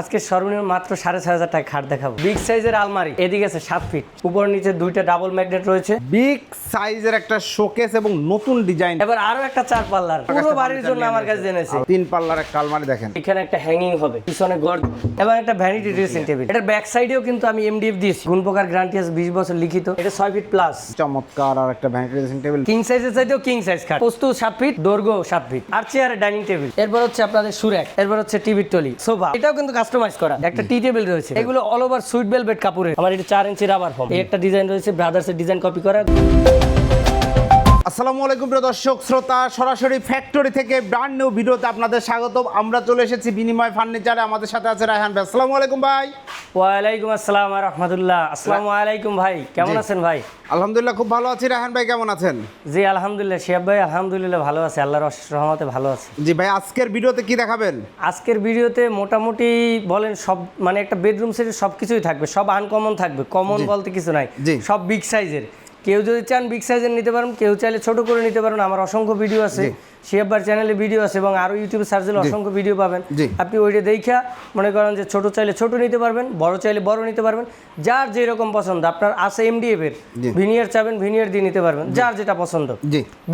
আজকে সর্বনিম্ন মাত্র সাড়ে ছয় হাজার টাকা খাট দেখাবো। বিগ সাইজের আলমারি এদিকে আছে সাত ফিট উপর নিচে দুইটা ডাবল ম্যাগনেট রয়েছে। বিগ সাইজের একটা শোকেস এবং নতুন ডিজাইন এবার আরও একটা চার পাল্লার। পুরো বাড়ির জন্য আমার কাছে জেনেছে তিন পাল্লার একটা আলমারি দেখেন। এখানে একটা হ্যাঙ্গিং হবে পিছনে গর্দ এবং একটা ভ্যানিটি ড্রেসিং টেবিল এটার ব্যাক সাইডেও কিন্তু আমি এমডিএফ দিয়েছি। গুণ প্রকার গ্যারান্টি আছে বিশ বছর লিখিত। এটা ছয় ফিট প্লাস চমৎকার আর একটা ভ্যানিটি ড্রেসিং টেবিল কিং সাইজের চাইতেও কিং সাইজ খাট। পোস্ত সাত ফিট দৈর্ঘ্য সাত ফিট আর চেয়ার ডাইনিং টেবিল এরপর হচ্ছে আপনাদের সুরেক এরপর হচ্ছে টিভির টলি সোফা এটাও কিন্তু কাস্টমাইজ করা। একটা টি টেবিল রয়েছে। এগুলো অল ওভার সুইট বেলভেট কাপড়ের। আমার এটা চার ইঞ্চি রাবার ফর্ম একটা ডিজাইন রয়েছে ব্রাদার্সের ডিজাইন কপি করা। আসসালামু আলাইকুম প্রিয় দর্শক শ্রোতা সরাসরি ফ্যাক্টরি থেকে ব্র্যান্ড নিউ ভিডিওতে আপনাদের স্বাগত আমরা চলে এসেছি বিনিময় ফার্নিচারে আমাদের সাথে আছে রায়হান ভাই। আসসালামু আলাইকুম ভাই। ওয়ালাইকুম আসসালাম রহমতুল্লাহ। আসসালামু আলাইকুম ভাই। কেমন আছেন ভাই? আলহামদুলিল্লাহ খুব ভালো আছি। রায়হান ভাই কেমন আছেন? জি আলহামদুলিল্লাহ। শিয়াব ভাই আলহামদুলিল্লাহ ভালো আছে। আল্লাহর অশেষ রহমতে ভালো আছে। জি ভাই আজকের ভিডিওতে কি দেখাবেন? আজকের ভিডিওতে মোটামুটি বলেন সব মানে একটা বেডরুম সেটের সব কিছুই থাকবে। সব আনকমন থাকবে। কমন বলতে কিছু নাই। সব বিগ সাইজের কেউ যদি চান বিগ সাইজের নিতে পারেন কেউ চাইলে ছোট করে নিতে পারেন। আমার অসংখ্য ভিডিও আছে। শিয়াব্বার চ্যানেলে ভিডিও আছে এবং আরও ইউটিউবে সার্চ দিলে অসংখ্য ভিডিও পাবেন। আপনি ওইটা দেখা মনে করেন যে ছোট চাইলে ছোট নিতে পারবেন বড় চাইলে বড় নিতে পারবেন। যার যেরকম পছন্দ আপনার আছে এমডিএফ এর। ভিনিয়ার চাবেন ভিনিয়ার দিয়ে নিতে পারবেন। যার যেটা পছন্দ।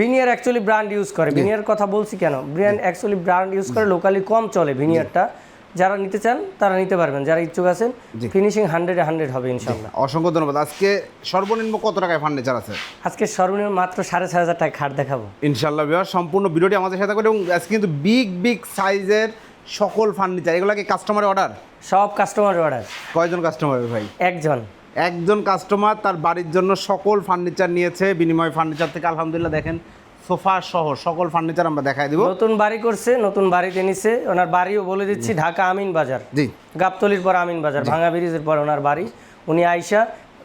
ভিনিয়ার অ্যাকচুয়ালি ব্র্যান্ড ইউজ করে। ভিনিয়ার কথা বলছি কেন? ব্র্যান্ড অ্যাকচুয়ালি ব্র্যান্ড ইউজ করে লোকালি কম চলে ভিনিয়ারটা যারা নিতে চান তারা নিতে পারবেন। যারা ইচ্ছুক আছেন। ফিনিশিং হান্ড্রেডে হান্ড্রেড হবে ইনশাল্লাহ অসংখ্য ধন্যবাদ। আজকে সর্বনিম্ন কত টাকায় ফার্নিচার আছে? আজকে সর্বনিম্ন মাত্র সাড়ে ছয় হাজার টাকা খাট দেখাবো। ইনশাল্লাহ বিহার সম্পূর্ণ ভিডিওটি আমাদের সাথে করে এবং আজকে কিন্তু বিগ বিগ সাইজের সকল ফার্নিচার এগুলো কি কাস্টমারের অর্ডার সব কাস্টমার অর্ডার কয়জন কাস্টমার ভাই? একজন। একজন কাস্টমার তার বাড়ির জন্য সকল ফার্নিচার নিয়েছে। বিনিময় ফার্নিচার থেকে আলহামদুলিল্লাহ দেখেন সোফা সহ সকল ফার্নিচার আমরা দেখাই দিব। নতুন বাড়ি করছে নতুন বাড়িতে নিছে। ওনার বাড়িও বলে দিচ্ছি ঢাকা আমিন বাজার। জি। গাবতলির পর আমিন বাজার ভাঙা ব্রিজের পর ওনার বাড়ি। উনি আইসা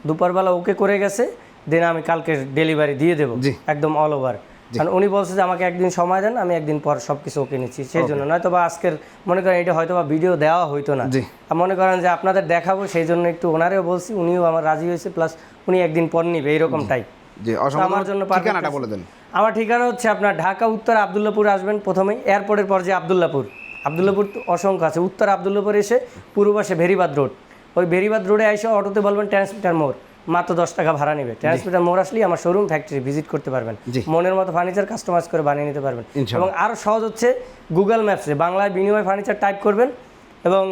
দুপুরবেলা ওকে করে গেছে দেন আমি কালকে ডেলিভারি দিয়ে দেবো। একদম অল ওভার কারণ উনি বলছে যে আমাকে একদিন সময় দেন আমি একদিন পর সব কিছু ওকে নিচ্ছি। সেই জন্য নয়তো বা আজকের মনে করেন এটা হয়তো বা ভিডিও দেওয়া হইতো না। আর মনে করেন যে আপনাদের দেখাবো সেই জন্য একটু ওনারেও বলছি উনিও আমার রাজি হয়েছে প্লাস উনি একদিন পর নিবে এইরকম টাইপ আমার জন্য। ঠিকানাটা বলে দেন। আমার ঠিকানা হচ্ছে আপনার ঢাকা উত্তর আবদুল্লাপুর আসবেন প্রথমেই এয়ারপোর্টের পর যে আবদুল্লাপুর। আবদুল্লাপুর তো অসংখ্য আছে। উত্তর আবদুল্লাপুর এসে পূর্ব পাশে ভেরিবাদ রোড। ওই ভেরিবাদ রোডে এসে অটোতে বলবেন ট্রান্সমিটার মোড় মাত্র দশ টাকা ভাড়া নেবে। ট্রান্সমিটার মোড় আসলেই আমার শোরুম ফ্যাক্টরি ভিজিট করতে পারবেন। মনের মতো ফার্নিচার কাস্টমাইজ করে বানিয়ে নিতে পারবেন। এবং আরও সহজ হচ্ছে গুগল ম্যাপসে বাংলায় বিনিময় ফার্নিচার টাইপ করবেন এবং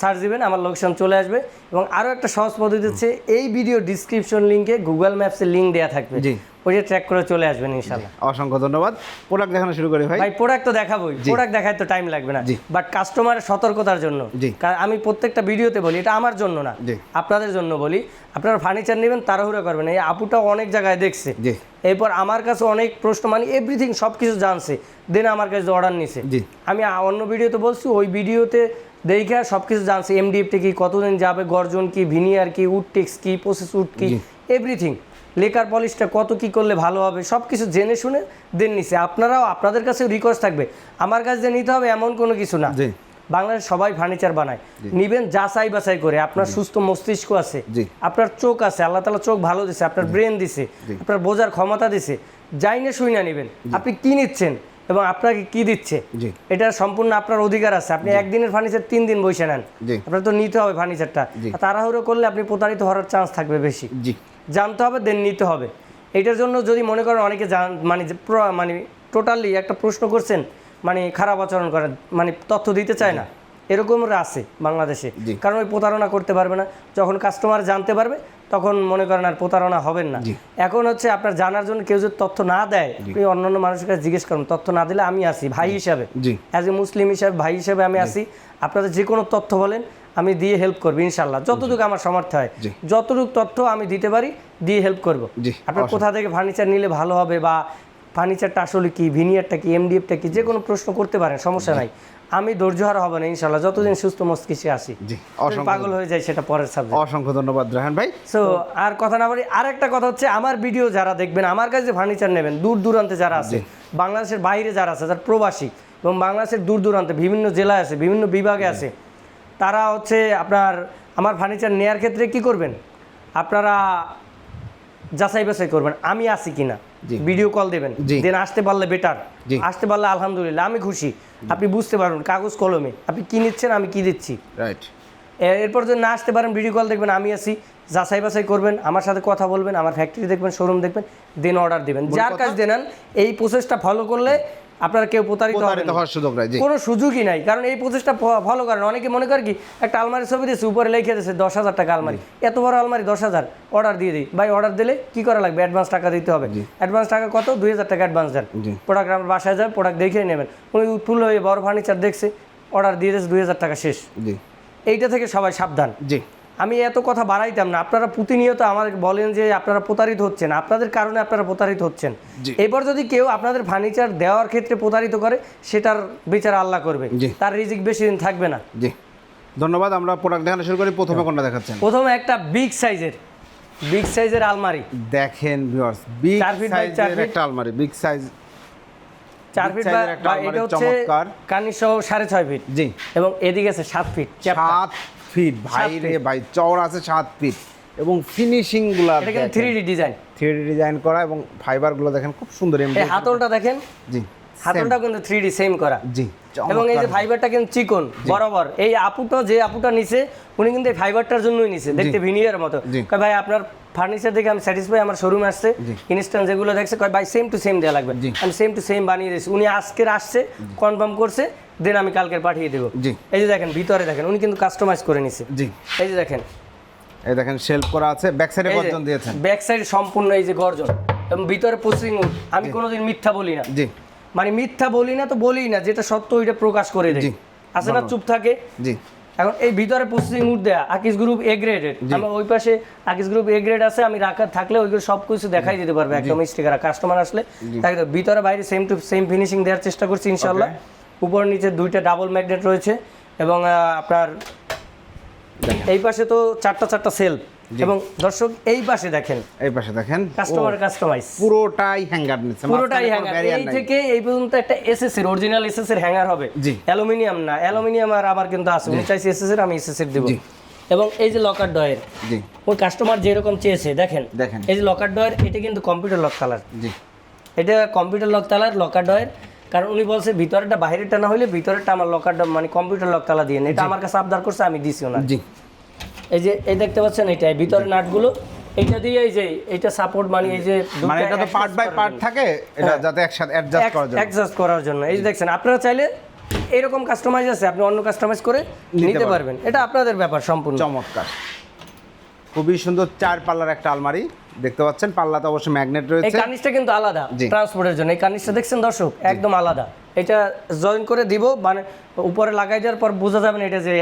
সার্চ দিবেন আমার লোকেশন চলে আসবে। এবং আরও একটা সহজ পদ্ধতি হচ্ছে এই ভিডিও ডিসক্রিপশন লিঙ্কে গুগল ম্যাপসের লিঙ্ক দেওয়া থাকবে। ওইটা ট্র্যাক করে চলে আসবেন ইনশাল্লাহ। অসংখ্য ধন্যবাদ। প্রোডাক্ট দেখানো শুরু করি ভাই। ভাই প্রোডাক্ট তো দেখাবোই। প্রোডাক্ট দেখায় তো টাইম লাগবে না। বাট কাস্টমারের সতর্কতার জন্য। কারণ আমি প্রত্যেকটা ভিডিওতে বলি এটা আমার জন্য না। আপনাদের জন্য বলি। আপনারা ফার্নিচার নেবেন তাড়াহুড়া করবেন। এই আপুটা অনেক জায়গায় দেখছে। এরপর আমার কাছে অনেক প্রশ্ন মানে এভরিথিং সব কিছু জানছে। দেন আমার কাছে অর্ডার নিছে। আমি অন্য ভিডিওতে বলছি ওই ভিডিওতে দেখে সব কিছু জানছে। এমডিএফটি কি কতদিন যাবে গর্জন কি ভিনিয়ার কি উড টেক্স কি প্রসেস উড কি এভরিথিং লেকার পলিশটা কত কি করলে ভালো হবে সব কিছু জেনে শুনে দেন নিছে। আপনারাও আপনাদের কাছে রিকোয়েস্ট থাকবে আমার কাছে নিতে হবে এমন কোনো কিছু না। বাংলাদেশ সবাই ফার্নিচার বানায়। নিবেন যাচাই বাছাই করে আপনার সুস্থ মস্তিষ্ক আছে আপনার চোখ আছে আল্লাহ তালা চোখ ভালো দিছে আপনার ব্রেন দিছে আপনার বোঝার ক্ষমতা দিছে যাই না শুই না নেবেন। আপনি কি নিচ্ছেন? এবং আপনাকে কি দিচ্ছে? এটা সম্পূর্ণ আপনার অধিকার আছে। আপনি একদিনের ফার্নিচার তিন দিন বসে নেন। আপনার তো নিতে হবে ফার্নিচারটা তাড়াহুড়ো করলে আপনি প্রতারিত হওয়ার চান্স থাকবে বেশি। জানতে হবে দেন নিতে হবে। এটার জন্য যদি মনে করেন অনেকে জান মানে মানে টোটালি একটা প্রশ্ন করছেন মানে খারাপ আচরণ করেন মানে তথ্য দিতে চায় না। এরকমরা আছে বাংলাদেশে। কারণ ওই প্রতারণা করতে পারবে না। যখন কাস্টমার জানতে পারবে তখন মনে করেন আর প্রতারণা হবেন না। এখন হচ্ছে আপনার জানার জন্য কেউ যদি তথ্য না দেয় আপনি অন্যান্য মানুষের কাছে জিজ্ঞেস করুন তথ্য না দিলে আমি আসি ভাই হিসাবে। অ্যাজ এ মুসলিম হিসাবে ভাই হিসাবে আমি আসি আপনাদের যে কোনো তথ্য বলেন আমি দিয়ে হেল্প করব ইনশাল্লাহ যতটুকু আমার সামর্থ্য হয়। যতটুকু তথ্য আমি দিতে পারি দিয়ে হেল্প করব। আপনার কোথা থেকে ফার্নিচার নিলে ভালো হবে বা ফার্নিচারটা আসলে কি ভিনিয়ারটা কি এমডিএফটা কি যে কোনো প্রশ্ন করতে পারেন সমস্যা নাই। আমি ধৈর্য হারা হবে না ইনশাল্লাহ যতদিন সুস্থ মস্তিষ্কে আসি পাগল হয়ে যায় সেটা পরের সাবজেক্ট অসংখ্য ধন্যবাদ রাহান ভাই। সো আর কথা না বলি আর একটা কথা হচ্ছে আমার ভিডিও যারা দেখবেন আমার কাছে ফার্নিচার নেবেন দূর দূরান্তে যারা আছে বাংলাদেশের বাইরে যারা আছে যারা প্রবাসী এবং বাংলাদেশের দূর দূরান্তে বিভিন্ন জেলায় আছে বিভিন্ন বিভাগে আছে তারা হচ্ছে আপনার আমার ফার্নিচার নেয়ার ক্ষেত্রে কি করবেন? আপনারা যাচাই বাছাই করবেন আমি আছি কিনা। ভিডিও কল দেবেন দেন আসতে পারলে বেটার আসতে পারলে আলহামদুলিল্লাহ আমি খুশি। আপনি বুঝতে পারবেন কাগজ কলমে আপনি কি নিচ্ছেন আমি কি দিচ্ছি। রাইট এরপর যদি না আসতে পারেন ভিডিও কল দেখবেন আমি আছি যাচাই বাছাই করবেন আমার সাথে কথা বলবেন আমার ফ্যাক্টরি দেখবেন শোরুম দেখবেন দেন অর্ডার দেবেন। যার কাজ দেন এই প্রসেসটা ফলো করলে আপনারা কেউ প্রতারিত হওয়ার সুযোগ নাই কোনো সুযোগই নাই। কারণ এই প্রসেসটা ফলো করেন। অনেকে মনে করে কি একটা আলমারি ছবি দিয়েছে উপরে লিখে দিয়েছে দশ হাজার টাকা আলমারি। এত বড় আলমারি দশ হাজার। অর্ডার দিয়ে দিই। ভাই অর্ডার দিলে কি করা লাগবে? অ্যাডভান্স টাকা দিতে হবে। অ্যাডভান্স টাকা কত? দুই হাজার টাকা অ্যাডভান্স দেন। প্রোডাক্ট আমার বাসায় যায় প্রোডাক্ট দেখে নেবেন। উনি ফুল হয়ে বড় ফার্নিচার দেখছে অর্ডার দিয়ে দিয়েছে দুই হাজার টাকা শেষ। এইটা থেকে সবাই সাবধান। জি। আমি এত কথা বাড়াইতাম না। আপনারা প্রতিনিয়ত আমাদের বলেন যে আপনারা প্রতারিত হচ্ছেন। আপনাদের কারণে আপনারা প্রতারিত হচ্ছেন। এবার যদি কেউ আপনাদের ফার্নিচার দেওয়ার ক্ষেত্রে প্রতারিত করে সেটার বিচার আল্লাহ করবে। তার রিজিক বেশি দিন থাকবে না। জি। ধন্যবাদ আমরা প্রোডাক্ট দেখানো শুরু করি। প্রথমে কোনটা দেখাচ্ছেন? প্রথমে একটা বিগ সাইজের বিগ সাইজের আলমারি। দেখেন ভিউয়ার্স বিগ সাইজের একটা আলমারি বিগ সাইজ চার ফিট বা এটা হচ্ছে। কানি সহ সাড়ে ছয় ফিট জি। এবং এদিকে আছে সাত ফিট সাত ফিট ভাই রে ভাই চওড়া আছে সাত ফিট এবং ফিনিশিংগুলা এটা কিন্তু three D design three D design করা এবং ফাইবারগুলো দেখেন খুব সুন্দর এই হাতলটা দেখেন? জি হাতলটা কিন্তু থ্রি ডি সেম করা। জি এবং এই যে ফাইবারটা কিন্তু চিকন বরাবর। এই আপুটা যে আপুটা নিছে উনি কিন্তু এই ফাইবারটার জন্যই নিছে। দেখতে ভিনিয়ার মতো। ভাই আপনার ফার্নিচার দেখে আমি স্যাটিসফাই আমার শোরুমে আসছে। ইনস্ট্যান্ট যেগুলো দেখছে কয় ভাই সেম টু সেম দেওয়া লাগবে। আমি সেম টু সেম বানিয়ে দিয়েছি। উনি আজকের আসছে কনফার্ম করছে। দেন আমি কালকের পাঠিয়ে দেবো। জি। এই যে দেখেন ভিতরে দেখেন উনি কিন্তু কাস্টমাইজ করে নিছে। জি। এই যে দেখেন। এই দেখেন শেলফ করা আছে ব্যাক সাইডে গর্জন দিয়েছেন। ব্যাক সাইড সম্পূর্ণ এই যে গর্জন। এবং ভিতরে পোস্টিং আমি কোনোদিন মিথ্যা বলি না। জি। মানে মিথ্যা বলি না তো বলি না যেটা সত্য ওইটা প্রকাশ করে দেয়। আছে না চুপ থাকে? জি। এখন এই ভিতরে প্রসেসিং উড দেয়া আকিস গ্রুপ এ গ্রেডের আমার ওই পাশে আকিস গ্রুপ এ গ্রেড আছে আমি রাখা থাকলে ওইগুলো সব কিছু দেখাই দিতে পারবে একদম স্টিকার কাস্টমার আসলে। একদম ভিতরে বাইরে সেম টু সেম ফিনিশিং দেওয়ার চেষ্টা করছি ইনশাল্লাহ উপর নিচে দুইটা ডাবল ম্যাগনেট রয়েছে এবং আপনার এই পাশে তো চারটা চারটা সেলফ এবং দর্শক এই পাশে দেখেন। এই পাশে দেখেন। কাস্টমার কাস্টমাইজ পুরোটাই হ্যাঙ্গার নিচ্ছে পুরোটাই হ্যাঙ্গার এই থেকে এই পর্যন্ত একটা এসএস এর অরিজিনাল এসএস এর হ্যাঙ্গার হবে। জি। অ্যালুমিনিয়াম না অ্যালুমিনিয়াম আর আমার কিন্তু আছে। উনি চাইছে এসএস এর আমি এসএস এর দেব। জি। এবং এই যে লকার ডয়ের জি। ওই কাস্টমার যেরকম চেয়েছে দেখেন। দেখেন। এই যে লকার ডয়ের এটা কিন্তু কম্পিউটার লক কালার জি। এটা কম্পিউটার লক তালার লকার ডয়ের কারণ উনি বলছে ভিতরেরটা বাইরেরটা না হলে ভিতরেরটা আমার লকার মানে কম্পিউটার লক তালা দিয়ে এটা আমার কাছে আবদার করছে আমি দিছি না জি। এই যে এই দেখতে পাচ্ছেন এটা ভিতরে নাটগুলো এইটা দিয়ে এই যে এটা সাপোর্ট মানে এই যে মানে এটা তো পার্ট বাই পার্ট থাকে এটা যাতে একসাথে অ্যাডজাস্ট করার জন্য। অ্যাডজাস্ট করার জন্য। এই যে দেখছেন আপনারা চাইলে এরকম কাস্টমাইজ আছে আপনি অন্য কাস্টমাইজ করে নিতে। পারবেন। এটা আপনাদের ব্যাপার সম্পূর্ণ। চমৎকার। খুবই সুন্দর চার পাল্লার একটা আলমারি। দেখতে পাচ্ছেন পাল্লাতে অবশ্যই ম্যাগনেট রয়েছে। এই কার্নিশটা কিন্তু আলাদা ট্রান্সপোর্টের জন্য। এই কার্নিশটা দেখছেন দর্শক? একদম আলাদা। এটা জয়েন করে দিব মানে উপরে লাগাই দেওয়ার পর বোঝা যাবে না এটা যে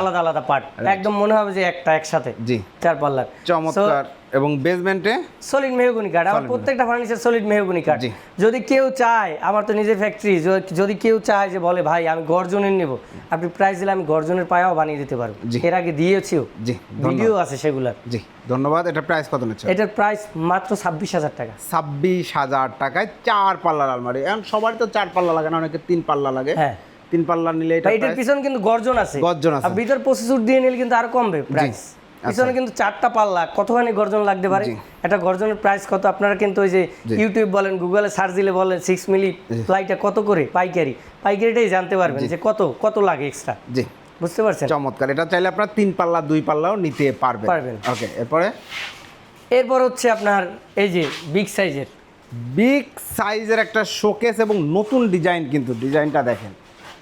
আলাদা আলাদা পার্ট একদম মনে হবে যে একটা একসাথে জি। চার পাল্লার। চমৎকার। এবং বেসমেন্টে সলিড মেহগুনি কাঠ আমার প্রত্যেকটা ফার্নিচার সলিড মেহগুনি কাঠ যদি কেউ চায় আমার তো নিজের ফ্যাক্টরি যদি কেউ চায় যে বলে ভাই আমি গর্জনের নেব। আপনি প্রাইস দিলে আমি গর্জনের পায়াও বানিয়ে দিতে পারব। এর আগে দিয়েছিও। জি ভিডিও আছে সেগুলার। জি ধন্যবাদ। এটা প্রাইস কত নিচ্ছে এটার প্রাইস মাত্র ছাব্বিশ হাজার টাকা। ছাব্বিশ হাজার টাকায় চার পাল্লার আলমারি। এখন সবারই তো চার পাল্লা লাগে না অনেকে তিন পাল্লা লাগে। হ্যাঁ। তিন পাল্লা নিলে এটা এটার পিছনে কিন্তু গর্জন আছে। গর্জন আছে। ভিতর প্রসেসর দিয়ে নিলে কিন্তু আরও কমবে প্রাইস পিছনে কিন্তু চারটা পাল্লা কতখানি গর্জন লাগতে পারে। এটা গর্জনের প্রাইস কত? আপনারা কিন্তু ওই যে ইউটিউব বলেন গুগলে সার্চ দিলে বলেন সিক্স মিলি ফ্লাইটটা কত করে? পাইকারি। পাইকারিটাই জানতে পারবেন যে কত কত লাগে এক্সট্রা জি। বুঝতে পারছেন? চমৎকার। এটা চাইলে আপনার তিন পাল্লা দুই পাল্লাও নিতে পারবেন। পারবেন। ওকে এরপরে? এরপর হচ্ছে আপনার এই যে বিগ সাইজের বিগ সাইজের একটা শোকেস এবং নতুন ডিজাইন কিন্তু। ডিজাইনটা দেখেন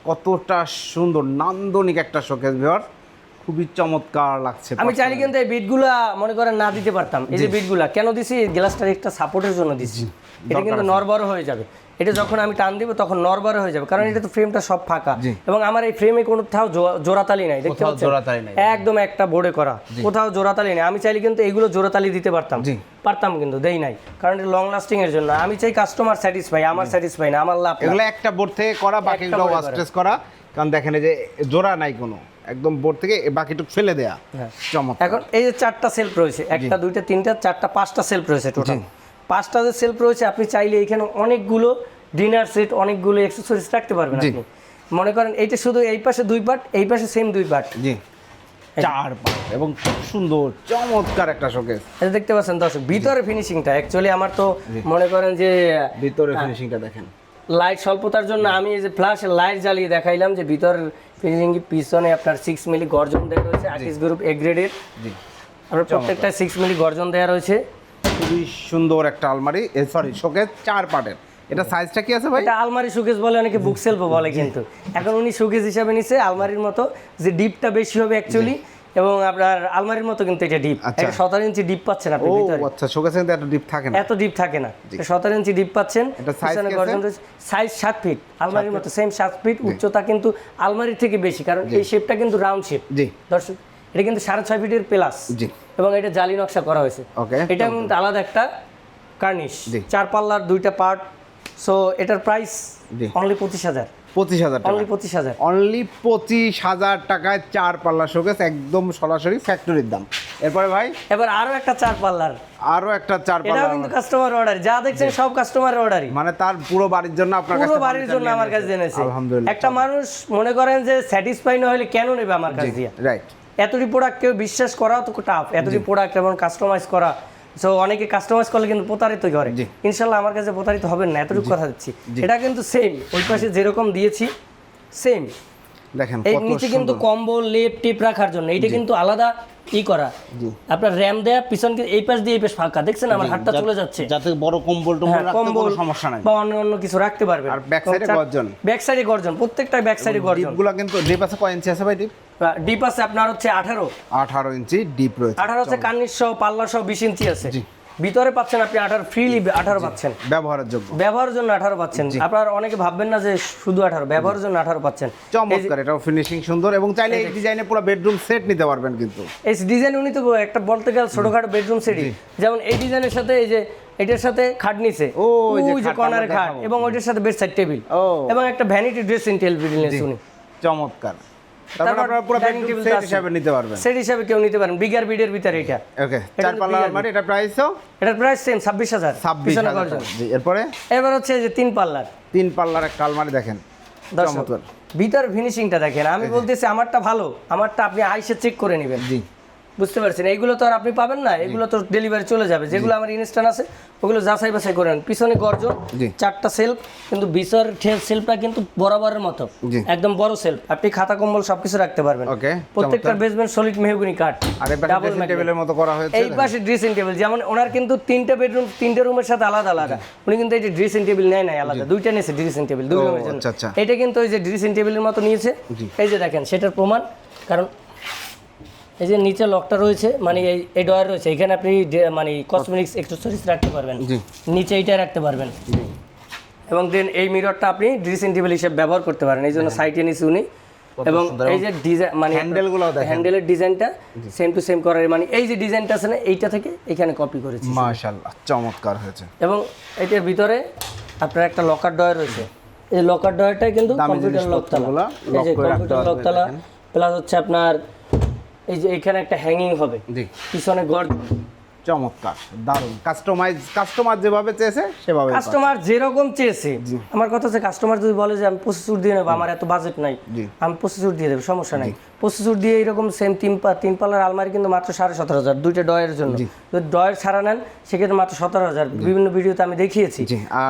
কতটা সুন্দর নান্দনিক একটা শোকেস ভিওর খুবই চমৎকার লাগছে আমি চাইলে কিন্তু এই বিটগুলা মনে করেন না দিতে পারতাম। এই যে বিটগুলা কেন দিছি? গ্লাসটার একটা সাপোর্টের জন্য দিছি। এটা কিন্তু নরবর হয়ে যাবে। এটা যখন আমি টান দিব তখন নরবর হয়ে যাবে। কারণ এটা তো ফ্রেমটা সব ফাঁকা। এবং আমার এই ফ্রেমে কোথাও জো- জোড়াতালি নাই। দেখতে পাচ্ছেন। একদম একটা বোর্ডে করা। কোথাও জোড়াতালি নেই। আমি চাইলে কিন্তু এগুলো জোড়াতালি দিতে পারতাম। পারতাম কিন্তু দেই নাই। কারণ এটা লং লাস্টিং এর জন্য। আমি চাই কাস্টমার স্যাটিসফাই আমার স্যাটিসফাই না আমার লাভ। এগুলো একটা বোর্ড থেকে করা বাকিগুলো এ করা। কারণ দেখেন এই যে জোড়া নাই কোনো। একদম বোর্ড থেকে বাকিটুকু ফেলে দেয়া হ্যাঁ। চমৎকার। এখন এই যে চারটা সেলফ রয়েছে একটা দুইটা তিনটা চারটা পাঁচটা সেলফ রয়েছে টোটাল পাঁচটা যে সেলফ রয়েছে আপনি চাইলে এখানে অনেকগুলো ডিনার সেট অনেকগুলো অ্যাক্সেসরিজ রাখতে পারবেন আপনি। মনে করেন এইটা শুধু এই পাশে দুই পার্ট এই পাশে সেম দুই পার্ট জি। চার পাঁচ এবং খুব সুন্দর চমৎকার একটা শোকেস এটা দেখতে পাচ্ছেন দর্শক ভিতরে ফিনিশিংটা অ্যাকচুয়ালি আমার তো মনে করেন যে ভিতরে ফিনিশিংটা দেখেন। লাইট স্বল্পতার জন্য আমি এই যে ফ্ল্যাশ লাইট জ্বালিয়ে দেখাইলাম যে ভিতর ফিনিশিং পিছনে আপনার সিক্স মিলি গর্জন দেওয়া রয়েছে আর্টিস্ট গ্রুপ এ গ্রেডের আপনার প্রত্যেকটা সিক্স মিলি গর্জন দেওয়া রয়েছে। খুবই সুন্দর একটা আলমারি সরি শোকেস চার পার্টের এটা সাইজটা কি আছে ভাই? এটা আলমারি শোকেস বলে অনেকে বুক সেলফ বলে কিন্তু। এখন উনি শোকেস হিসাবে নিছে আলমারির মতো যে ডিপটা বেশি হবে অ্যাকচুয়ালি এবং আপনার আলমারির মতো কিন্তু এটা ডিপ আচ্ছা। এটা সতেরো ইঞ্চি ডিপ পাচ্ছেন আপনি ও ভিতরে। আচ্ছা শোকেসে কিন্তু একটা ডিপ থাকে না। এত ডিপ থাকে না। সতেরো ইঞ্চি ডিপ পাচ্ছেন সাইজ সাত ফিট আলমারির মতো সেম সাত ফিট উচ্চতা কিন্তু আলমারির থেকে বেশি কারণ এই শেপটা কিন্তু রাউন্ড শেপ জি। দর্শক এটা কিন্তু সাড়ে ছয় ফিটের প্লাস জি। এবং এটা জালি নকশা করা হয়েছে। ওকে এটা কিন্তু আলাদা একটা কার্নিশ চার পাল্লার দুইটা পার্ট সো এটার প্রাইস অনলি পঁচিশ হাজার। পঁচিশ হাজার টাকা। অনলি পঁচিশ হাজার। অনলি পঁচিশ হাজার টাকায় চার পাল্লা শোকেস একদম সরাসরি ফ্যাক্টরির দাম। এরপরে ভাই? এবার আরও একটা চার পাল্লার। আরও একটা চার পাল্লা কিন্তু কাস্টমার অর্ডার যা দেখছেন সব কাস্টমার অর্ডারই মানে তার পুরো বাড়ির জন্য আপনার কাছে পুরো বাড়ির জন্য আমার কাছে জেনেছে আলহামদুলিল্লাহ। একটা মানুষ মনে করেন যে স্যাটিসফাই না হলে কেন নেবে আমার কাছ? দিয়ে রাইট এতটি প্রোডাক্ট কেউ বিশ্বাস করাও তো টাফ এতটি প্রোডাক্ট এবং কাস্টমাইজ করা সো অনেকে কাস্টমাইজ করলে কিন্তু প্রতারিত করে। ইনশাল্লাহ আমার কাছে প্রতারিত হবে না এতটুকু কথা দিচ্ছি। এটা কিন্তু সেম ওই পাশে যেরকম দিয়েছি সেম দেখেন এই নিচে কিন্তু কম্বল লেপ টিপ রাখার জন্য। এটা কিন্তু আলাদা ই করা। আপনার র্যাম দেয়া পিছন এই পাশ দিয়ে এই পাশ ফাঁকা। দেখছেন আমার হাতটা চলে যাচ্ছে। যাতে বড় কম্বল টম্বল হ্যাঁ, রাখতে কম্বল সমস্যা নাই। বা অন্য অন্য কিছু রাখতে পারবেন। আর side এ গর্জন। ব্যাক সাইডে গর্জন। প্রত্যেকটা ব্যাক সাইডে গর্জন। ডিপগুলো কিন্তু ডিপ আছে কয় ইঞ্চি আছে ভাই ডিপ ডিপ আছে আপনার হচ্ছে আঠারো। আঠারো ইঞ্চি ডিপ রয়েছে। আঠারো হচ্ছে কার্নিশ সহ পাল্লা সহ বিশ ইঞ্চি আছে। জি। ভিতরে পাচ্ছেন আপনি আঠারো ফ্রিলি আঠারো পাচ্ছেন। ব্যবহারের যোগ্য। ব্যবহারের জন্য আঠারো পাচ্ছেন। আপনার অনেকে ভাববেন না যে শুধু আঠারো ব্যবহারের জন্য আঠারো পাচ্ছেন। চমৎকার এটাও ফিনিশিং সুন্দর এবং চাইলে এই ডিজাইনে পুরো বেডরুম সেট নিতে পারবেন কিন্তু। এই ডিজাইন উনি তো একটা বলতে গেলে ছোটখাটো বেডরুম সেটই যেমন এই ডিজাইনের সাথে এই যে এটার সাথে খাট নিছে। ও, ওই যে কর্নারে খাট এবং ওইটার সাথে বেড সাইড টেবিল ও। এবং একটা ভ্যানিটি ড্রেসিং টেবিল নিয়েছে উনি। চমৎকার। তারপর তারপর আপনারা পুরো dining বেডরুম সেট হিসাবে নিতে পারবেন। সেট হিসাবে কেউ নিতে পারেন। বিগার বিডের ভিতরে এটা। ওকে চার পাল্লা আলমারি এটা প্রাইসও এটার প্রাইস সেম ছাব্বিশ হাজার। ছাব্বিশ পিছনে হাজার গর্জন। টাকা। জি এরপরে? এবার হচ্ছে যে তিন পাল্লার। তিন পাল্লার একটা আলমারি দেখেন। দর্শক চমৎকার। ভিতর ফিনিশিংটা দেখেন। আমি বলতেছি আমারটা ভালো। আমারটা আপনি আইসে চেক করে নেবেন। জি। বুঝতে পারছেন? এইগুলো তো আর আপনি পাবেন না। এগুলো তো ডেলিভারি চলে যাবে। যেগুলো আমার ইনস্ট্যান্ট আছে ওগুলো যাচাই বাছাই করে নেন। পিছনে গর্জন চারটা সেলফ কিন্তু বিচর সেলফটা কিন্তু বরাবরের মতো। একদম বড় সেলফ আপনি খাতা কম্বল সবকিছু রাখতে পারবেন। ওকে প্রত্যেকটা বেসমেন্ট সলিড মেহগুনি কাঠ। আর ড্রেসিং টেবিলের মতো করা হয়েছে। এই পাশে ড্রেসিং টেবিল যেমন ওনার কিন্তু তিনটা বেডরুম তিনটা রুমের সাথে আলাদা আলাদা। উনি কিন্তু এই যে ড্রেসিং টেবিল নেয় নাই আলাদা। দুইটা নিয়েছে ড্রেসিং টেবিল দুই রুমের জন্য। আচ্ছা, আচ্ছা। এটা কিন্তু ওই যে ড্রেসিং টেবিলের মতো নিয়েছে। এই যে দেখেন সেটার প্রমাণ। কারণ এই যে নিচে লকটা রয়েছে মানে এই এই ডয়ার রয়েছে এখানে আপনি মানে কসমেটিক্স এক্সেসরিজ রাখতে পারবেন। নিচে এইটা রাখতে পারবেন। এবং দেন এই মিররটা আপনি ড্রেসিং টেবিল হিসেবে ব্যবহার করতে পারেন। এই জন্য সাইটে নিচে উনি। এবং এই যে ডিজাইন মানে হ্যান্ডেলগুলোও দেখেন। হ্যান্ডেলের ডিজাইনটা সেম টু সেম করার মানে এই যে ডিজাইনটা আছে না এইটা থেকে এখানে কপি করেছি। মাশাআল্লাহ চমৎকার হয়েছে। এবং এটার ভিতরে আপনার একটা লকার ডয়ার রয়েছে। এই লকার ডয়ারটাই কিন্তু কম্পিউটার লকতালা এই যে করে রাখতে কম্পিউটার লকতালা প্লাস হচ্ছে আপনার এই যে এখানে একটা হ্যাঙ্গিং হবে। পিছনে গড় চমৎকার দারুণ। কাস্টমাইজ কাস্টমার যেভাবে চেয়েছে সেভাবে কাস্টমার যেরকম চেয়েছে আমার কথা হচ্ছে কাস্টমার যদি বলে যে আমি প্রসেসর দিয়ে নেব আমার এত বাজেট নাই আমি প্রসেসর দিয়ে দেবো সমস্যা নাই। প্রসেসর দিয়ে এরকম সেম তিন পা তিন পাল্লার আলমারি কিন্তু মাত্র সাড়ে সতেরো হাজার দুইটা ডয়ের জন্য। যদি ডয়ের ছাড়া নেন সেক্ষেত্রে মাত্র সতেরো হাজার। বিভিন্ন ভিডিওতে আমি দেখিয়েছি।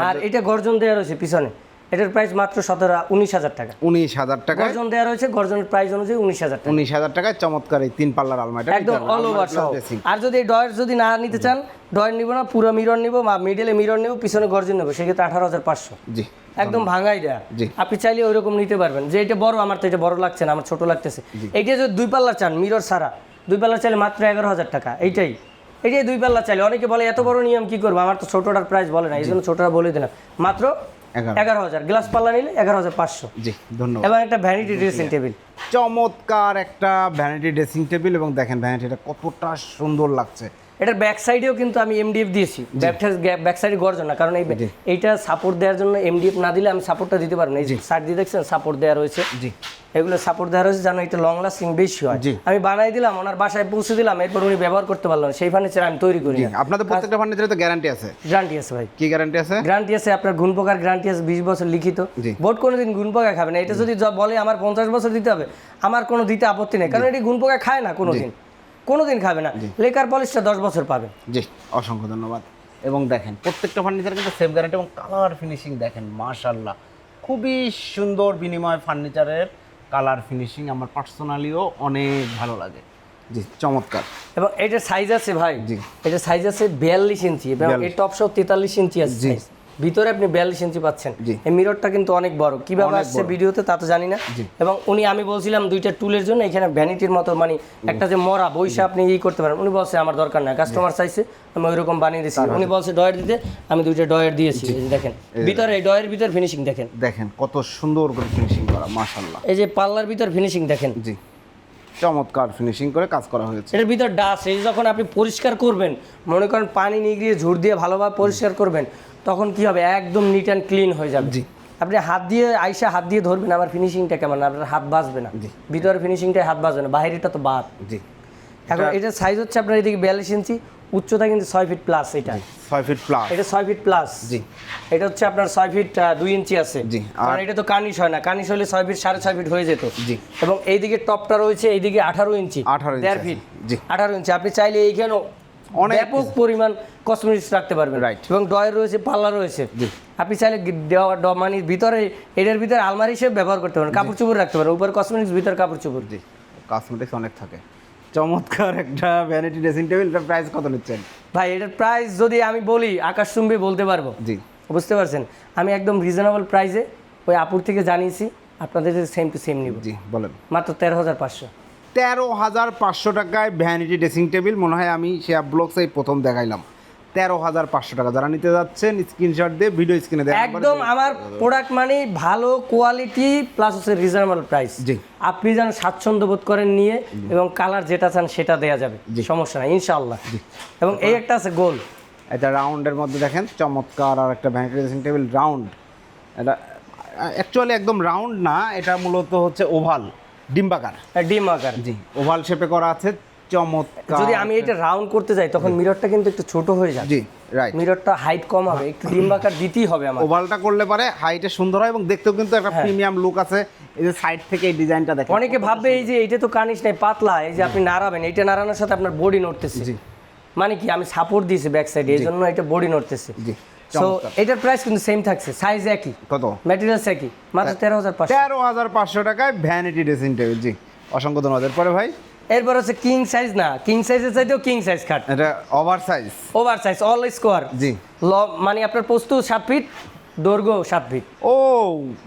আর এটা গর্জন দেওয়া রয়েছে পিছনে। এটার প্রাইস মাত্র সতেরো উনিশ হাজার টাকা। উনিশ হাজার টাকায় গর্জন দেওয়া রয়েছে গর্জনের প্রাইস অনুযায়ী উনিশ হাজার টাকা। উনিশ হাজার টাকায় চমৎকার এই তিন পাল্লার আলমারিটা। একদম অল ওভার সহ। আর যদি এই ডয়ের যদি না নিতে চান ডয়ের নিব না পুরো মিরর নিব বা মিডলে মিরর নিব পিছনে গর্জন নেব সেক্ষেত্রে আঠারো হাজার পাঁচশো। জি একদম ভাঙাই দেয়া। আপনি চাইলে ওই রকম নিতে পারবেন। যে এটা বড় আমার তো এটা বড় লাগছে না আমার ছোট লাগতেছে। এইটা যদি দুই পাল্লা চান মিরর ছাড়া দুই পাল্লা চাইলে মাত্র এগারো হাজার টাকা। এইটাই। এটাই দুই পাল্লা চাইলে অনেকে বলে এত বড় নিয়ম কি করব? আমার তো ছোটটার প্রাইস বলে না এই জন্য ছোটটা বলে দিলাম। মাত্র এগারো। হাজার। গ্লাস পাল্লা নিলে এগারো হাজার পাঁচশো। জি ধন্যবাদ। এবং একটা ভ্যানিটি ড্রেসিং টেবিল চমৎকার একটা ভ্যানিটি ড্রেসিং টেবিল এবং দেখেন ভ্যানিটিটা কতটা সুন্দর লাগছে। এটার ব্যাক সাইডেও কিন্তু আমি এমডিএফ দিয়েছি। ব্যাক সাইডে গর্জন না কারণ এই এইটা সাপোর্ট দেওয়ার জন্য এমডিএফ না দিলে আমি সাপোর্টটা দিতে পারব না। এই যে সাইড দিয়ে দেখছেন সাপোর্ট দেওয়া রয়েছে। জি। এগুলো সাপোর্ট দেওয়া রয়েছে যেন এটা লং লাস্টিং বেশি হয়। আমি বানাই দিলাম ওনার বাসায় পৌঁছে দিলাম এরপর উনি ব্যবহার করতে পারল না। সেই ফার্নিচার আমি তৈরি করি আপনাদের প্রত্যেকটা ফার্নিচারে তো গ্যারান্টি আছে। গ্যারান্টি আছে ভাই। কি গ্যারান্টি আছে? গ্যারান্টি আছে আপনার গুণ পোকার গ্যারান্টি আছে বিশ বছর লিখিত। বোর্ড কোনোদিন গুণ পোকা খাবে না। এটা যদি বলে আমার পঞ্চাশ বছর দিতে হবে আমার কোনো দিতে আপত্তি নেই। কারণ এটি গুণ পোকা খায় না কোনোদিন। কোনোদিন খাবে না। লেকার পলিশটা দশ বছর পাবে। জি অসংখ্য ধন্যবাদ। এবং দেখেন প্রত্যেকটা ফার্নিচার কিন্তু সেম গ্যারান্টি এবং কালার ফিনিশিং দেখেন মাশাল্লাহ খুবই সুন্দর বিনিময় ফার্নিচারের কালার ফিনিশিং আমার পার্সোনালিও অনেক ভালো লাগে। জি চমৎকার। এবং এটার সাইজ আছে ভাই। জি। এটার সাইজ আছে বিয়াল্লিশ ইঞ্চি এবং 42 এই টপ সব তেতাল্লিশ ইঞ্চি আছে। ভিতরে আপনি বিয়াল্লিশ ইঞ্চি পাচ্ছেন। এই মিররটা কিন্তু অনেক বড়। কীভাবে আসছে ভিডিওতে তা তো জানি না। এবং উনি আমি বলছিলাম দুইটা টুলের জন্য এখানে ভ্যানিটির মতো মানে একটা যে মরা বইসা আপনি ই করতে পারেন। উনি বলছে আমার দরকার নাই কাস্টমার চাইছে আমি ওইরকম বানিয়ে দিয়েছি উনি বলছে ডয়ের দিতে আমি দুইটা ডয়ের দিয়েছি দেখেন। ভিতরে এই ডয়ের ভিতর ফিনিশিং দেখেন। দেখেন কত সুন্দর করে ফিনিশিং করা মাশাল্লাহ এই যে পাল্লার ভিতর ফিনিশিং দেখেন। জি। চমৎকার ফিনিশিং করে কাজ করা হয়েছে। এটার ভিতর ডাস্ট এই যখন আপনি পরিষ্কার করবেন মনে করেন পানি নিগড়িয়ে ঝুড় দিয়ে ভালোভাবে পরিষ্কার করবেন তখন কি হবে? একদম নিট অ্যান্ড ক্লিন হয়ে যাবে। জি। আপনি হাত দিয়ে আইসা হাত দিয়ে ধরবেন আমার ফিনিশিংটা কেমন? আপনার হাত বাঁচবে না। ভিতরের ফিনিশিংটাই হাত বাঁচবে না বাইরেটা তো বাদ। জি। এখন এটার সাইজ হচ্ছে আপনার এদিকে বিয়াল্লিশ ইঞ্চি উচ্চতা কিন্তু ছয় ফিট প্লাস এটা। ছয় ফিট প্লাস এটা ছয় ফিট প্লাস জি। এটা হচ্ছে আপনার ছয় ফিট দুই ইঞ্চি আছে। জি, আর- এটা তো কার্নিশ হয় না। কার্নিশ হলে ছয় ফিট সাড়ে ছয় ফিট হয়ে যেত। জি। এবং এইদিকে টপটা রয়েছে এইদিকে আঠারো ইঞ্চি। 18 ইঞ্চি দেড় ফিট জি। আঠারো ইঞ্চি। আপনি চাইলে এইখানেও অনেক ব্যাপক পরিমাণ কসমেটিক্স রাখতে পারবেন। রাইট এবং ডয়ের রয়েছে পাল্লা রয়েছে। আপনি চাইলে দেওয়া মানে ভিতরে এটার ভিতরে আলমারি হিসেবে ব্যবহার করতে পারেন কাপড় চোপড় রাখতে পারেন উপর কসমেটিক্স ভিতর কাপড় চোপড়। জি। কসমেটিক্স অনেক থাকে। চমৎকার একটা ভ্যানিটি ড্রেসিং টেবিল এটার প্রাইস কত নিচ্ছেন? ভাই এটার প্রাইস যদি আমি বলি আকাশচুম্বী বলতে পারব। জি। বুঝতে পারছেন? আমি একদম রিজনেবল প্রাইসে ওই আপুর থেকে জানিয়েছি আপনাদের সেম টু সেম নিব। জি বলেন। মাত্র তেরো হাজার পাঁচশো। তেরো হাজার পাঁচশো টাকায় ভ্যানিটি ড্রেসিং টেবিল মনে হয় আমি সে ব্লগসেই প্রথম দেখাইলাম। তেরো হাজার পাঁচশো টাকা। যারা নিতে যাচ্ছেন স্ক্রিনশট দিয়ে ভিডিও স্ক্রিনে দেয় একদম আমার প্রোডাক্ট মানে ভালো কোয়ালিটি প্লাস হচ্ছে রিজনেবল প্রাইস জি। আপনি যেন স্বাচ্ছন্দ্য বোধ করেন নিয়ে এবং কালার যেটা চান সেটা দেওয়া যাবে। সমস্যা নাই ইনশাআল্লাহ। এবং এই একটা আছে গোল। এটা রাউন্ডের মধ্যে দেখেন চমৎকার আর একটা ভ্যানিটি ড্রেসিং টেবিল রাউন্ড এটা অ্যাকচুয়ালি একদম রাউন্ড না এটা মূলত হচ্ছে ওভাল ডিম্বাকার। ডিম্বাকার। জি ওভাল শেপে করা আছে চমৎকার। যদি আমি এটা রাউন্ড করতে যাই তখন মিররটা কিন্তু একটু ছোট হয়ে যায় জি রাইট মিররটা হাইট কম হবে একটু ডিম্বাকার দিতেই হবে আমার ওভালটা করলে পারে হাইটে সুন্দর হয় এবং দেখতেও কিন্তু একটা প্রিমিয়াম লুক আছে। এই যে সাইড থেকে এই ডিজাইনটা দেখেন। অনেকে ভাববে এই যে এটা তো কানিস নাই পাতলা এই যে আপনি নাড়াবেন এটা নাড়ানোর সাথে আপনার বডি নড়তেছে। জি। মানে কি আমি সাপোর্ট দিয়েছি ব্যাক সাইডে এই জন্য এটা বডি নড়তেছে। জি। সো এটার প্রাইস কিন্তু সেম থাকছে সাইজ একই। কত? ম্যাটেরিয়ালস একই মাত্র তেরো হাজার পাঁচশো। তেরো হাজার পাঁচশো টাকায় ভ্যানিটি ড্রেসিং টেবিল জি। অসংখ্য ধন্যবাদ। এরপরে ভাই? এরপর হচ্ছে কিং সাইজ না কিং সাইজের চাইতেও কিং সাইজ খাট এটা over size over size all square জি। ল মানে আপনার পোস্ত সাত ফিট দৈর্ঘ্য সাত ফিট ও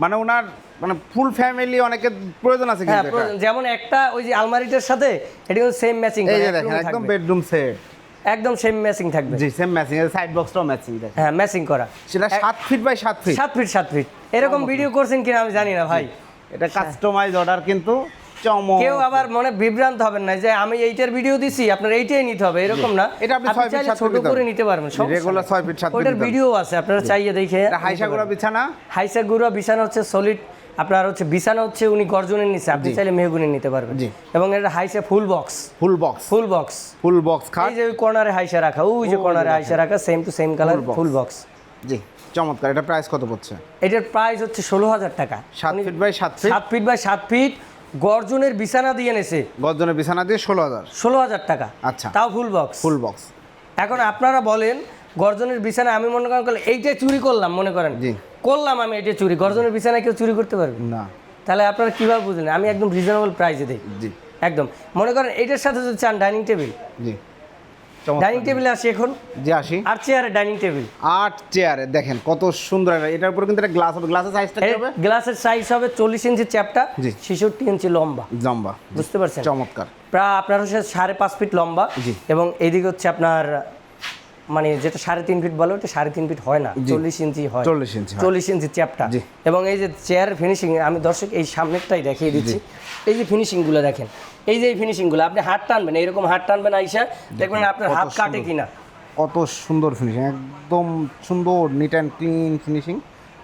মানে ওনার মানে ফুল ফ্যামিলি অনেকের প্রয়োজন আছে হ্যাঁ যেমন একটা ওই যে আলমারিটার সাথে এটা কিন্তু সেম ম্যাচিং একদম বেডরুম সেট একদম সেম ম্যাচিং থাকবে। জি সেম ম্যাচিং এর সাইড বক্সটাও ম্যাচিং দেখেন। হ্যাঁ ম্যাচিং করা। সেটা সাত ফিট বাই সাত ফিট সাত ফিট সাত ফিট এরকম ভিডিও করছেন কিনা আমি জানি না ভাই। এটা কাস্টমাইজ অর্ডার কিন্তু চমক কেউ আবার মনে বিভ্রান্ত হবেন না যে আমি এইটার ভিডিও দিছি আপনার এইটাই নিতে হবে এরকম না। এটা আপনি ছয় feet, চাইলে সাত ছোট করে নিতে পারবেন feet, সাত feet ওইটার নিতে হবে। ভিডিও আছে আপনারা চাইয়ে দেখে এটা হাইসাগুড়া বিছানা? হাইসা গুঁড়া বিছানা হচ্ছে সলিড আপনার হচ্ছে বিছানা হচ্ছে উনি গর্জনের নিচে আপনি চাইলে মেহগুনি নিতে পারবেন। জি। এবং এটা হাইসে full box. Full box. Full box. Full box খাট। এই যে ওই কর্নারে হাইসে রাখা ওই যে কর্নারে হাইসে রাখা same to same colour full box. জি চমৎকার। এটা প্রাইস কত পড়ছে? এটার প্রাইস হচ্ছে ষোলো হাজার টাকা। সাত ফিট বাই সাত ফিট সাত ফিট বাই সাত ফিট গর্জনের বিছানা দিয়ে নেছে গর্জনের বিছানা দিয়ে ষোলো হাজার। ষোলো হাজার টাকা। আচ্ছা। তাও ফুল বক্স। Full box. এখন আপনারা বলেন গর্জনের বিছানা আমি মনে করেন এইটাই চুরি করলাম মনে করেন। জি। করলাম আমি এটা চুরি। গর্জনের বিছানা কেউ চুরি করতে পারবে? না। তাহলে আপনারা কীভাবে বুঝলেন? আমি একদম রিজনেবল প্রাইসে দিই। জি। একদম। মনে করেন এইটার সাথে যদি চান ডাইনিং টেবিল জি। ডাইনিং টেবিলে আসি এখন? জি আসি। আর চেয়ারে ডাইনিং টেবিল আট চেয়ারে দেখেন কত সুন্দর এটা। এটার উপরে কিন্তু একটা গ্লাস হবে। গ্লাসের সাইজটা কি হবে? গ্লাসের সাইজ হবে চল্লিশ ইঞ্চি চ্যাপটা জি। ছেষট্টি ইঞ্চি লম্বা। লম্বা। বুঝতে পারছেন? চমৎকার। প্রায় আপনার হচ্ছে সাড়ে পাঁচ ফিট লম্বা। জি। এবং এইদিকে হচ্ছে আপনার মানে যেটা সাড়ে তিন ফিট বলে ওটা সাড়ে তিন ফিট হয় না চল্লিশ ইঞ্চি হয়। চল্লিশ ইঞ্চি চল্লিশ ইঞ্চি চ্যাপটা। এবং এই যে চেয়ার ফিনিশিং আমি দর্শক এই সামনেরটাই দেখিয়ে দিচ্ছি। এই যে ফিনিশিংগুলো দেখেন এই যে এই ফিনিশিংগুলো আপনি হাত টানবেন এইরকম হাত টানবেন আইসা দেখবেন আপনার হাত কাটে কিনা। কত সুন্দর ফিনিশিং একদম সুন্দর নিট অ্যান্ড ক্লিন ফিনিশিং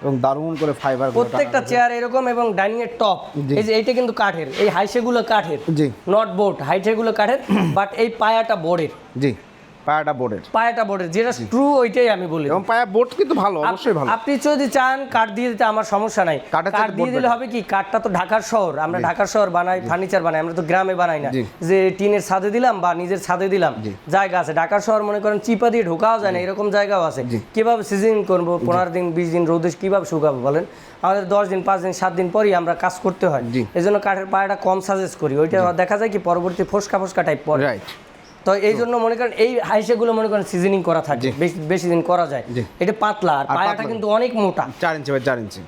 এবং দারুণ করে ফাইবার প্রত্যেকটা চেয়ার এরকম এবং ডাইনিং এর টপ এই যে এইটা কিন্তু কাঠের এই হাইসেগুলো কাঠের। জি। নট বোর্ড হাইটেগুলো কাঠের বাট এই পায়াটা বোর্ডের জি। পায়াটা বোর্ডের। পায়াটা বোর্ডের যেটা ট্রু ওইটাই আমি বলি এবং পায়া বোর্ড কিন্তু ভালো অবশ্যই ভালো। আপনি যদি চান কাঠ দিয়ে দিতে আমার সমস্যা নাই। কাঠ দিয়ে দিলে হবে কি কাঠটা তো ঢাকার শহর। আমরা ঢাকার শহর বানাই ফার্নিচার বানাই আমরা তো গ্রামে বানাই না। যে টিনের ছাদে দিলাম বা নিজের ছাদে দিলাম জায়গা আছে। ঢাকার শহর মনে করেন চিপা দিয়ে ঢোকাও যায় না এরকম জায়গাও আছে। কীভাবে সিজন করব পনেরো দিন বিশ দিন রোদে কীভাবে শুকাবো বলেন? আমাদের দশ দিন পাঁচ দিন সাত দিন পরই আমরা কাজ করতে হয়। এই জন্য কাঠের পায়াটা কম সাজেস্ট করি। ওইটা দেখা যায় কি পরবর্তী ফোসকা ফোসকা টাইপ পরে। রাইট তো এই জন্য মনে করেন এই হাইসেগুলো মনে করেন সিজনিং করা থাকে বেশি দিন করা যায়। এটা পাতলা আর পায়াটা কিন্তু অনেক মোটা। চার ইঞ্চি বাই চার ইঞ্চি।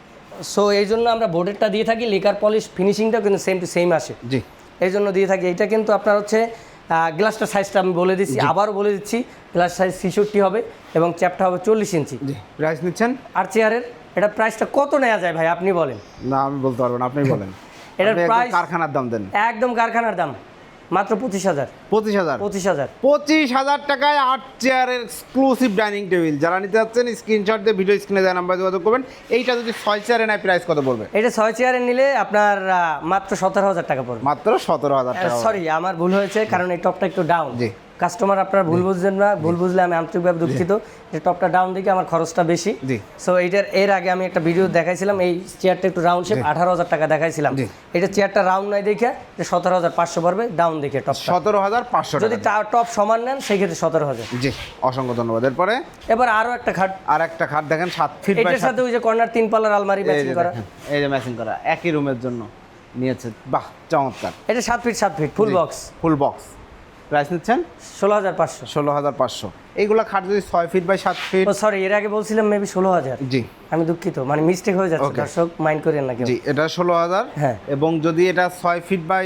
সো এই জন্য আমরা বোর্ডেরটা দিয়ে থাকি লেকার পলিশ ফিনিশিংটাও কিন্তু সেম টু সেম আসে। জি। এই জন্য দিয়ে থাকি। এটা কিন্তু আপনার হচ্ছে গ্লাসটার সাইজটা আমি বলে দিচ্ছি আবারও বলে দিচ্ছি গ্লাস সাইজ ছিষট্টি হবে এবং চ্যাপটা হবে চল্লিশ ইঞ্চি। জি। প্রাইস নিচ্ছেন? আর চেয়ারের এটা প্রাইসটা কত নেওয়া যায় ভাই আপনি বলেন। না আমি বলতে পারব না আপনি বলেন। এটার price- কারখানার দাম দেন। একদম কারখানার দাম। মাত্র পঁচিশ হাজার। পঁচিশ হাজার। পঁচিশ হাজার। পঁচিশ হাজার টাকায় আট চেয়ারের এক্সক্লুসিভ ডাইনিং টেবিল যারা নিতে যাচ্ছেন স্ক্রিনশট দিয়ে ভিডিও স্ক্রিনে দেওয়া নাম্বার যোগাযোগ করবেন। এইটা যদি ছয় চেয়ারে নেয় প্রাইস কত পড়বে? এটা ছয় চেয়ারে নিলে আপনার মাত্র সতেরো হাজার টাকা পড়বে। মাত্র সতেরো হাজার টাকা সরি আমার ভুল হয়েছে কারণ এই টপটা একটু ডাউন জি। কাস্টমার আপনারা ভুল বুঝছেন না ভুল বুঝলে আমি আন্তরিকভাবে দুঃখিত। এই টপটা ডাউন দিকে আমার খরচটা বেশি। সো এইটার এর আগে আমি একটা ভিডিও দেখাইছিলাম এই চেয়ারটা একটু রাউন্ড শেপ আঠারো হাজার টাকা দেখাইছিলাম। এটা চেয়ারটা রাউন্ড নাই দেখে যে সতেরো হাজার পাঁচশো পড়বে ডাউন দেখে টপ সতেরো হাজার পাঁচশো যদি টপ সমান নেন সেক্ষেত্রে সতেরো হাজার। জি অসংখ্য ধন্যবাদ। এরপরে? এবার আরও একটা খাট। আর একটা খাট দেখেন সাত ফিট এটার সাথে ওই যে কর্নার তিন পাল্লার আলমারি ম্যাচিং করা। এই যে ম্যাচিং করা একই রুমের জন্য নিয়েছে। বাহ চমৎকার। এটা সাত ফিট সাত feet full box full box price নিচ্ছেন? ষোলো হাজার পাঁচশো। ষোলো হাজার পাঁচশো। এইগুলো খাট যদি ছয় ফিট বাই সাত ফিট সরি এর আগে বলছিলাম মেবি ষোলো হাজার। জি। আমি দুঃখিত মানে মিস্টেক হয়ে যাচ্ছে দর্শক মাইন্ড করেন না জি এটা ষোলো হাজার হ্যাঁ। এবং যদি এটা ছয় ফিট বাই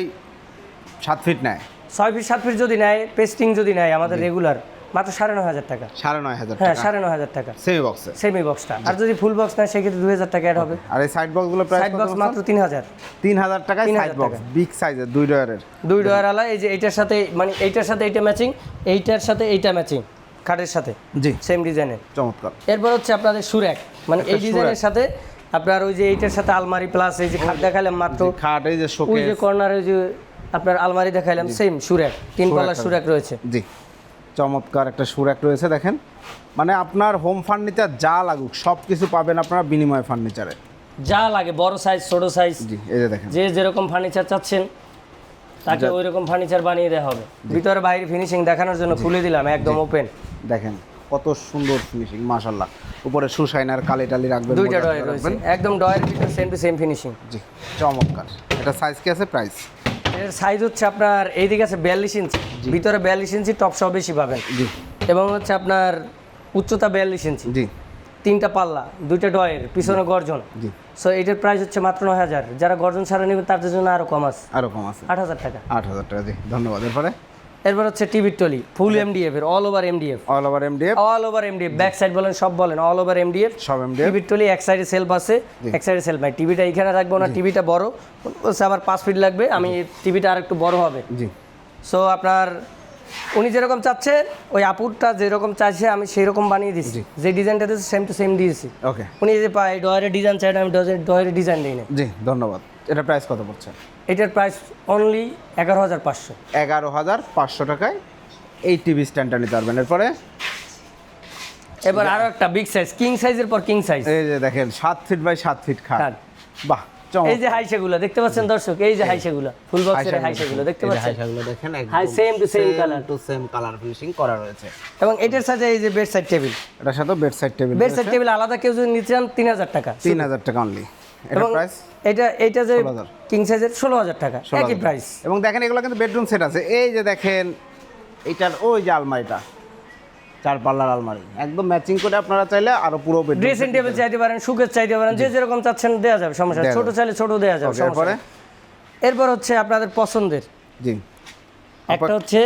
সাত ফিট নেয়। ছয় ফিট সাত ফিট যদি নেয় পেস্টিং যদি নেয় আমাদের রেগুলার মাত্র সাড়ে নয় হাজার টাকা। সাড়ে নয় হাজার হ্যাঁ সাড়ে নয় হাজার টাকা। সেমি বক্সে সেমি বক্সটা আর যদি ফুল বক্স নেয় সেক্ষেত্রে দুই হাজার টাকা অ্যাড হবে। আর এই সাইড বক্সগুলো প্রাইস সাইড বক্স মাত্র তিন হাজার। তিন হাজার টাকায় 3000 সাইড বক্স বিগ সাইজের দুই ডয়ারের। দুই ডয়ার আলা এই যে এইটার সাথে মানে এইটার সাথে এইটা ম্যাচিং এইটার সাথে এইটা ম্যাচিং খাটের সাথে। জি। সেম ডিজাইনের চমৎকার। এরপর হচ্ছে আপনাদের সুরেক মানে এই ডিজাইনের সাথে আপনার ওই যে এইটার সাথে আলমারি প্লাস এই যে খাট দেখালাম মাত্র খাট এই যে ওই যে কর্নারে ওই যে আপনার আলমারি দেখাইলাম সেম সুরেক তিন সুরেক সুরেক রয়েছে। জি। চমৎকার একটা সুরাক রয়েছে দেখেন। মানে আপনার হোম ফার্নিচার যা লাগুক সব কিছু পাবেন আপনারা বিনিময় ফার্নিচারে যা লাগে বড় সাইজ ছোট সাইজ জি এই যে দেখেন। যে যেরকম ফার্নিচার চাচ্ছেন তাকে ওই রকম ফার্নিচার বানিয়ে দেওয়া হবে। ভিতরে বাইরে ফিনিশিং দেখানোর জন্য খুলে দিলাম একদম ওপেন দেখেন কত সুন্দর ফিনিশিং মাশাল্লাহ উপরে সুসাইনার কালি টালি রাখবেন দুইটা ডয়ের রয়েছে। একদম ডয়ের ভিতরে সেম টু সেম ফিনিশিং জি চমৎকার। এটা সাইজ কি আছে? প্রাইস এর সাইজ হচ্ছে আপনার এইদিকে আছে বিয়াল্লিশ ইঞ্চি ভিতরে বিয়াল্লিশ ইঞ্চি টপ সব বেশি পাবেন। জি। এবং হচ্ছে আপনার উচ্চতা বিয়াল্লিশ ইঞ্চি জি। তিনটা পাল্লা দুইটা ডয়ের পিছনে গর্জন। জি। সো এটার প্রাইস হচ্ছে মাত্র নয় হাজার। যারা গর্জন ছাড়া নেবেন তাদের জন্য আরও কম আছে। আরও কম আছে। আট হাজার টাকা। আট হাজার টাকা জি। ধন্যবাদ। এরপরে? এরপর হচ্ছে টিভির টলি ফুল এমডিএফ এর all over MDF all over MDF all over MDF back side বলেন সব বলেন অল ওভার এমডিএফ সব এমডিএফ টিভির টলি এক সাইডে সেলফ আছে এক সাইডে সেলফ নাই। টিভিটা এখানে রাখব না টিভিটা বড়। বলছে আবার পাঁচ ফিট লাগবে আমি টিভিটা আর একটু বড় হবে। জি। সো আপনার উনি যেরকম চাচ্ছে ওই আপুরটা যেরকম চাইছে আমি সেই রকম বানিয়ে দিচ্ছি যে ডিজাইনটা দিয়েছি সেম টু সেম দিয়েছি। ওকে উনি যে পায় ডয়ের ডিজাইন চাই আমি ডয়ের ডিজাইন দিই না জি ধন্যবাদ। এটা প্রাইস কত পড়ছে? এটার প্রাইস অনলি এগারো হাজার পাঁচশো। এগারো হাজার পাঁচশো টাকায় এই টিভি স্ট্যান্ডটা নিতে পারবেন। এরপরে? এবার আরও একটা বিগ সাইজ কিং সাইজের পর কিং সাইজ এই যে দেখেন সাত ফিট বাই সাত ফিট খাট। বাহ এই যে হাইসেগুলো দেখতে পাচ্ছেন দর্শক? এই যে হাইসেগুলো ফুল বক্সের হাইসেগুলো দেখতে পাচ্ছেন? হাইসাগুলো দেখেন Hi, same to same color. To same colour finishing করা রয়েছে। এবং এটার সাথে এই যে বেড সাইড টেবিল এটার সাথে bed side table bed side table আলাদা কেউ যদি নিতে চান তিন হাজার টাকা। তিন হাজার টাকা অনলি এবং এটা এটা যে কিং সাইজের ষোলো হাজার টাকা একই প্রাইস এবং দেখেন এগুলো কিন্তু বেডরুম সেট আছে। এই যে দেখেন এইটার ওই যে আলমারিটা চার পাল্লার আলমারি। একদম ম্যাচিং করে আপনারা চাইলে আরও পুরো ড্রেসিং টেবিল চাইতে পারেন সুকের চাইতে পারেন যে যেরকম চাচ্ছেন দেওয়া যাবে সমস্যা। ছোট চাইলে ছোট দেওয়া যাবে এরপরে? এরপর হচ্ছে আপনাদের পছন্দের। জি। একটা হচ্ছে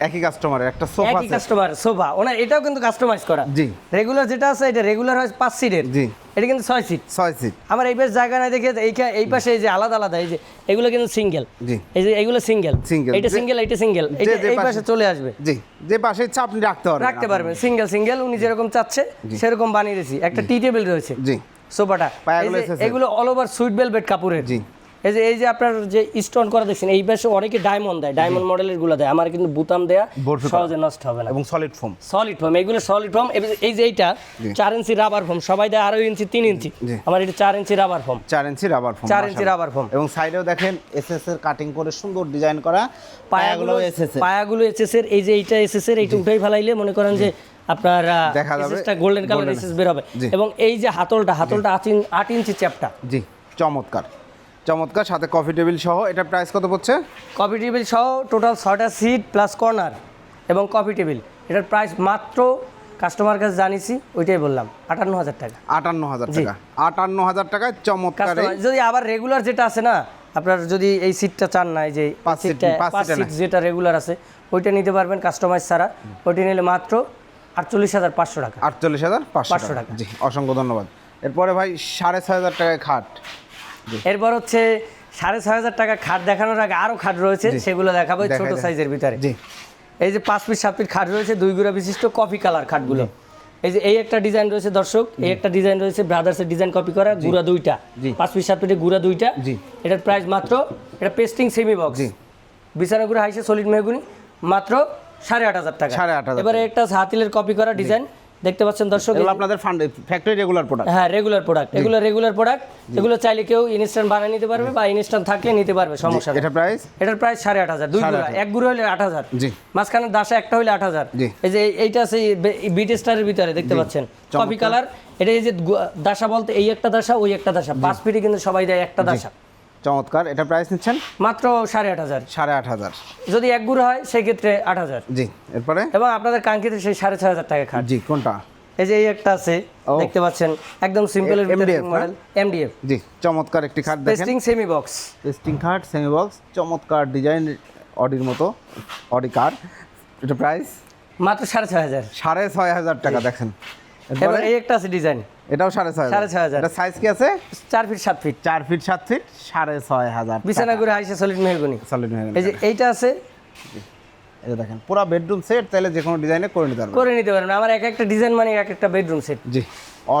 একই কাস্টমারের একটা সোফা একই কাস্টমার সোফা ওনার এটাও কিন্তু কাস্টমাইজ করা। জি। রেগুলার যেটা আছে এটা রেগুলার হয় পাঁচ সিটের জি। এটা কিন্তু ছয় সিট ছয় সিট আমার এই পাশে জায়গা নাই দেখে এইখা- এই পাশে এই যে আলাদা আলাদা এই যে এগুলো কিন্তু সিঙ্গেল জি। এই যে এগুলো সিঙ্গেল Single। এটা সিঙ্গেল এটা সিঙ্গেল এটা এই পাশে- চলে আসবে। জি। যে পাশে ইচ্ছা আপনি রাখতে পারবেন। রাখতে পারবেন। সিঙ্গেল সিঙ্গেল উনি যেরকম চাচ্ছে সেরকম বানিয়ে দিয়েছি। একটা টি টেবিল রয়েছে। জি। সোফাটা এই। এগুলো অল ওভার সুইট বেলভেট কাপড়ের। জি। এই যে এই যে আপনার যে স্টোন করা দেখছেন এই পাশে অনেকে ডায়মন্ড দেয় ডায়মন্ড মডেলেরগুলো দেয়। আমার কিন্তু বুতাম দেয়া সহজে নষ্ট হবে না। এবং সলিড ফোম সলিড ফর্ম এগুলো সলিড ফর্ম এই যে এইটা। চার ইঞ্চি রাবার ফর্ম সবাই দেয় আড়াই ইঞ্চি তিন ইঞ্চি। আমার এটা চার ইঞ্চি রাবার ফর্ম চার ইঞ্চি রাবার ফোম চার ইঞ্চি রাবার ফর্ম এবং সাইডেও দেখেন এসএস এর কাটিং করে সুন্দর ডিজাইন করা। পায়াগুলো এসএস এর। পায়াগুলো এসএস এর এই যে এইটা এসএস এর এইটা উঠাই ফেলাইলে মনে করেন যে আপনার দেখা যাবে। গোল্ডেন কালার এসএস বের হবে। এবং এই যে হাতলটা হাতলটা আট ইঞ্চি চ্যাপটা জি চমৎকার। চমৎকার সাথে কফি টেবিল সহ। এটা প্রাইস কত পড়ছে? কফি টেবিল সহ টোটাল ছয়টা সিট প্লাস কর্নার এবং কফি টেবিল এটার প্রাইস মাত্র কাস্টমার কাছে জানিয়েছি ওইটাই বললাম আটান্ন হাজার টাকা। আটান্ন হাজার টাকা। আটান্ন হাজার টাকায় চমৎকার যদি আবার রেগুলার যেটা আছে না আপনার যদি এই সিটটা চান না এই যে পাঁচ সিট- সিটটা পাঁচ সিটে যেটা রেগুলার আছে ওইটা নিতে পারবেন কাস্টমাইজ ছাড়া। ওইটা নিলে মাত্র আটচল্লিশ হাজার পাঁচশো টাকা। আটচল্লিশ হাজার পাঁচশো টাকা। টাকা। জি অসংখ্য ধন্যবাদ। এরপরে ভাই সাড়ে ছয় হাজার টাকায় খাট। এরপর হচ্ছে সাড়ে ছয় হাজার টাকা খাট দেখানোর আগে আরও খাট রয়েছে সেগুলো দেখাবো ছোট সাইজের ভিতরে। এই যে পাঁচ ফিট সাত ফিট খাট রয়েছে দুই গুড়া বিশিষ্ট কফি কালার খাটগুলো। এই যে এই একটা ডিজাইন রয়েছে দর্শক এই একটা ডিজাইন রয়েছে ব্রাদার্সের ডিজাইন কপি করা গুড়া দুইটা। পাঁচ ফিট সাত গুড়া দুইটা। এটার প্রাইস মাত্র এটা পেস্টিং সেমি বক্স জি। বিছানা গুড়া হাইসে সলিড মেহগুনি মাত্র সাড়ে আট হাজার টাকা। সাড়ে আট হাজার এবারে একটা হাতিলের কপি করা ডিজাইন। দেখতে পাচ্ছেন দর্শক এগুলো আপনাদের ফান্ড ফ্যাক্টরি রেগুলার প্রোডাক্ট হ্যাঁ রেগুলার প্রোডাক্ট এগুলো রেগুলার প্রোডাক্ট এগুলো চাইলে কেউ ইনস্ট্যান্ট বানিয়ে নিতে পারবে বা ইনস্ট্যান্ট থাকলে নিতে পারবে সমস্যা এটা প্রাইস এটার প্রাইস সাড়ে আট হাজার দুই গুঁড়া এক গুঁড়ো হলে আট হাজার। জি। মাঝখানে দাসা একটা হলে আট হাজার। জি। এই যে এইটা আছে বিট স্টারের ভিতরে দেখতে পাচ্ছেন। কপি কালার এটা এই যে দাসা বলতে এই একটা দাসা ওই একটা দাসা। পাঁচ ফিটে কিন্তু সবাই দেয় একটা দাসা। চমৎকার। এটা প্রাইস নিচ্ছেন? মাত্র সাড়ে আট হাজার। সাড়ে আট হাজার। যদি এক গুঁড়ো হয় সেক্ষেত্রে আট হাজার। জি এরপরে? এবং আপনাদের কাঙ্ক্ষিত সেই সাড়ে ছয় হাজার টাকা খাট। জি কোনটা? এই যে এই একটা আছে দেখতে পাচ্ছেন একদম সিম্পলের এ- ভিতরে মডেল এমডিএফ জি চমৎকার একটি খাট দেখেন। পেস্টিং সেমি বক্স টেস্টিং খাট সেমি বক্স চমৎকার ডিজাইন অডির মতো অডি কার এটা প্রাইস মাত্র সাড়ে ছয় হাজার। সাড়ে ছয় হাজার টাকা দেখেন। এবার এই একটা আছে ডিজাইন এটাও সাড়ে ছয় সাড়ে ছয় হাজার। এটা সাইজ কি আছে? চার ফিট সাত ফিট চার ফিট সাত ফিট সাড়ে ছয় হাজার বিছানা করে হাইসে সলিড মেহগুনি। সলিড গেল এই যে এইটা আছে। এই দেখেন পুরো বেডরুম সেট তাহলে যে কোনো ডিজাইনে করে নিতে পারবেন। করে নিতে পারবেন। আমার এক একটা ডিজাইন মানে এক একটা বেডরুম সেট জি।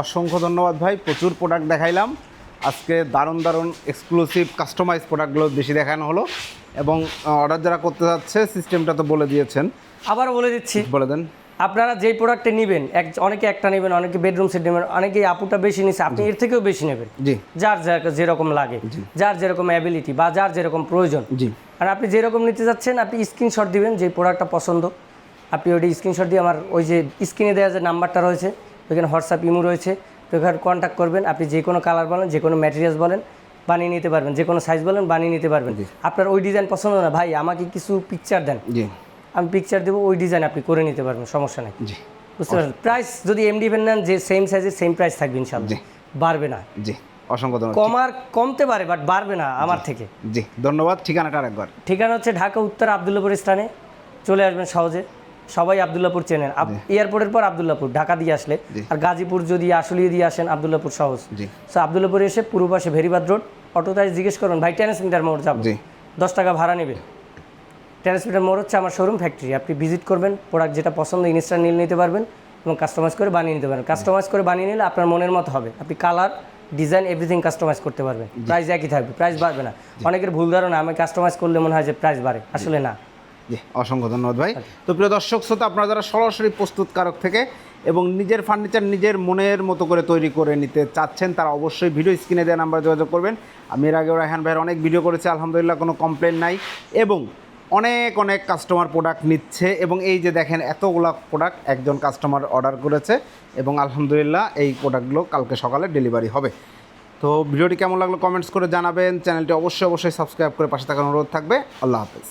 অসংখ্য ধন্যবাদ ভাই প্রচুর প্রোডাক্ট দেখাইলাম। আজকে দারুণ দারুণ এক্সক্লুসিভ কাস্টমাইজ প্রোডাক্টগুলো বেশি দেখানো হলো। এবং অর্ডার যারা করতে যাচ্ছে সিস্টেমটা তো বলে দিয়েছেন। আবার বলে দিচ্ছি। বলে দেন। আপনারা যেই প্রোডাক্টে নেবেন এক অনেকে একটা নেবেন অনেকে বেডরুম সেট নেবেন অনেকে আপুটা বেশি নিচ্ছে আপনি এর থেকেও বেশি নেবেন। জি। যার যা- যেরকম লাগে যার যেরকম অ্যাবিলিটি বা যার যেরকম প্রয়োজন। জি। আর আপনি যেরকম নিতে যাচ্ছেন আপনি স্ক্রিনশট দিবেন যে প্রোডাক্টটা পছন্দ। আপনি ওইটা স্ক্রিনশট দিয়ে আমার ওই যে স্ক্রিনে দেওয়া যে নাম্বারটা রয়েছে ওইখানে হোয়াটসঅ্যাপ ইমো রয়েছে তো ওখানে কন্ট্যাক্ট করবেন আপনি যে কোনো কালার বলেন যে কোনো ম্যাটেরিয়ালস বলেন বানিয়ে নিতে পারবেন যে কোনো সাইজ বলেন বানিয়ে নিতে পারবেন। আপনার ওই ডিজাইন পছন্দ না ভাই আমাকে কিছু পিকচার দেন। জি। আমি পিকচার দেবো ওই ডিজাইন আপনি করে নিতে পারবেন সমস্যা নেই। জি। বুঝতে পারছেন প্রাইস যদি এমডি ফেন নেন যে সেম সাইজের সেম প্রাইস থাকবে ইনশাল্লাহ জি। বাড়বে না। জি অসংখ্য ধন্যবাদ। কমার কমতে পারে বাট বাড়বে না আমার থেকে। জি ধন্যবাদ। ঠিকানাটা আরেকবার। ঠিকানা হচ্ছে ঢাকা উত্তর আবদুল্লাপুর স্থানে। চলে আসবেন সহজে। সবাই আবদুল্লাপুর চেনেন। এয়ারপোর্টের পর আবদুল্লাপুর ঢাকা দিয়ে আসলে। আর গাজীপুর যদি আশুলিয়ে দিয়ে আসেন আবদুল্লাপুর সহজ। সো আবদুল্লাপুরে এসে পূর্ব পাশে ভেরিবাদ রোড অটোটাই জিজ্ঞেস করুন ভাই টেনিস মিটার মোড় যাব? দশ টাকা ভাড়া নেবে। টেনিস মোড় হচ্ছে আমার শোরুম ফ্যাক্টরি আপনি ভিজিট করবেন প্রোডাক্ট যেটা পছন্দ ইনস্ট্যান্ট নিয়ে নিতে পারবেন এবং কাস্টমাইজ করে বানিয়ে নিতে পারবেন। কাস্টমাইজ করে বানিয়ে নিলে আপনার মনের মতো হবে। আপনি কালার ডিজাইন এভরিথিং কাস্টমাইজ করতে পারবেন। প্রাইস একই থাকবে প্রাইস বাড়বে না। অনেকের ভুল ধারণা আমি কাস্টমাইজ করলে মনে হয় যে প্রাইস বাড়ে। আসলে না। জি অসংখ্য ধন্যবাদ ভাই। তো প্রিয় দর্শক শ্রোতা আপনারা যারা সরাসরি প্রস্তুতকারক থেকে এবং নিজের ফার্নিচার নিজের মনের মতো করে তৈরি করে নিতে চাচ্ছেন তারা অবশ্যই ভিডিও স্ক্রিনে দেওয়া নাম্বার যোগাযোগ করবেন। আমি এর আগেও রায়হান ভাইয়ের অনেক ভিডিও করেছি আলহামদুলিল্লাহ কোনো কমপ্লেন নাই। এবং অনেক অনেক কাস্টমার প্রোডাক্ট নিচ্ছে এবং এই যে দেখেন এতগুলো প্রোডাক্ট একজন কাস্টমার অর্ডার করেছে এবং আলহামদুলিল্লাহ এই প্রোডাক্টগুলো কালকে সকালে ডেলিভারি হবে। তো ভিডিওটি কেমন লাগল কমেন্টস করে জানাবেন। চ্যানেলটি অবশ্যই অবশ্যই সাবস্ক্রাইব করে পাশে থাকার অনুরোধ থাকবে। আল্লাহ হাফেজ।